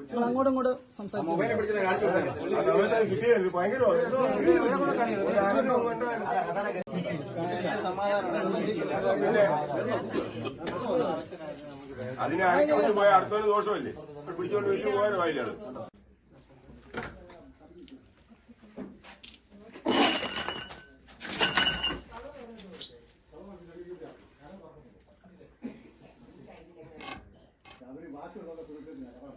നിങ്ങൾ അങ്ങോട്ടും ഇങ്ങോട്ടും സംസാരിച്ചു അതവനെ കിട്ടിയത് ഭയങ്കര അതിനെ പോയ അടുത്തവന് ദോഷമല്ലേ? പിടിച്ചോണ്ട് വെച്ച് 这个都不是正面的啊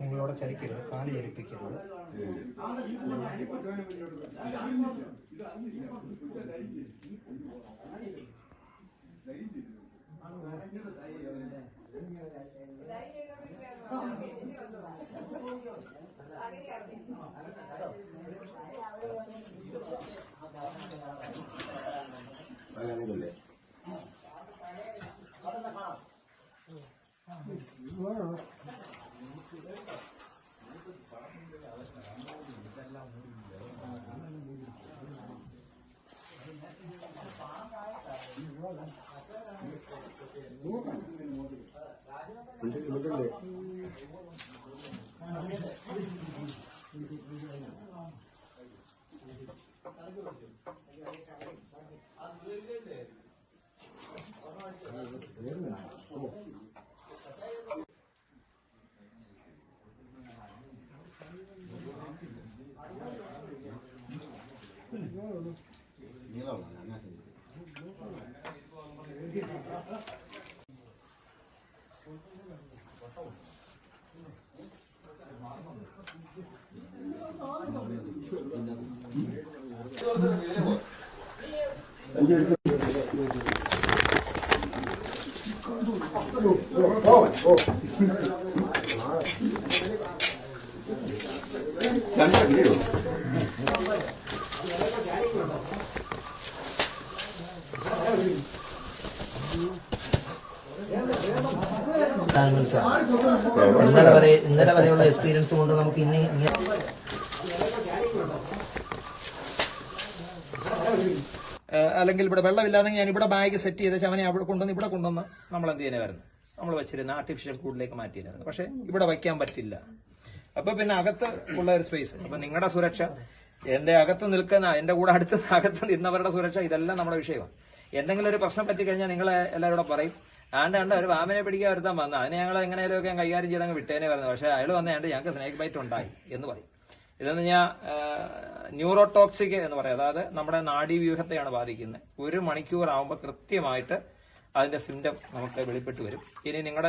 നിങ്ങളോട് ചലിക്കരുത് കാൽ ചലിപ്പിക്കരുത്. നീളമാണ് അങ്ങനെ 어, 어. ഇന്നലെ വരെ ഇന്നലെ വരെയുള്ള എക്സ്പീരിയൻസ് കൊണ്ട് നമുക്ക് ഇനി അല്ലെങ്കിൽ ഇവിടെ വെള്ളമില്ലാന്നെങ്കിൽ ഞാൻ ഇവിടെ ബാഗ് സെറ്റ് ചെയ്ത അവനെ അവിടെ കൊണ്ടുവന്ന് ഇവിടെ കൊണ്ടുവന്ന് നമ്മൾ എന്ത് ചെയ്യാനായിരുന്നു നമ്മൾ വെച്ചിരുന്ന ആർട്ടിഫിഷ്യൽ കൂടിലേക്ക് മാറ്റിയിരുന്നു പക്ഷെ ഇവിടെ വയ്ക്കാൻ പറ്റില്ല. അപ്പൊ പിന്നെ അകത്ത് ഉള്ള ഒരു സ്പേസ് അപ്പൊ നിങ്ങളുടെ സുരക്ഷ എന്റെ അകത്ത് നിൽക്കുന്ന എന്റെ കൂടെ അടുത്ത് അകത്ത് നിന്നവരുടെ സുരക്ഷ ഇതെല്ലാം നമ്മുടെ വിഷയമാണ്. എന്തെങ്കിലും ഒരു പ്രശ്നം പറ്റിക്കഴിഞ്ഞാൽ നിങ്ങളെ എല്ലാവരും പറയും. ആണ്ട് ആണ്ട് ഒരു വാമനെ പിടിക്കാൻ വരുത്താൻ വന്ന. അതിനെ ഞങ്ങൾ എങ്ങനെയൊക്കെ കൈകാര്യം ചെയ്ത് അങ്ങ് വിട്ടേനെ പറഞ്ഞു. പക്ഷെ അയാൾ വന്നേണ്ട് ഞങ്ങൾക്ക് സ്നേക്ക് ബൈറ്റ് ഉണ്ടായി എന്ന് പറയും. ഇതെന്ന് ഞാൻ ന്യൂറോടോക്സിക് എന്ന് പറയും. അതായത് നമ്മുടെ നാഡീവ്യൂഹത്തെയാണ് ബാധിക്കുന്നത്. ഒരു മണിക്കൂർ ആകുമ്പോൾ കൃത്യമായിട്ട് അതിന്റെ സിംറ്റം നമുക്ക് വെളിപ്പെട്ട് വരും. ഇനി നിങ്ങളുടെ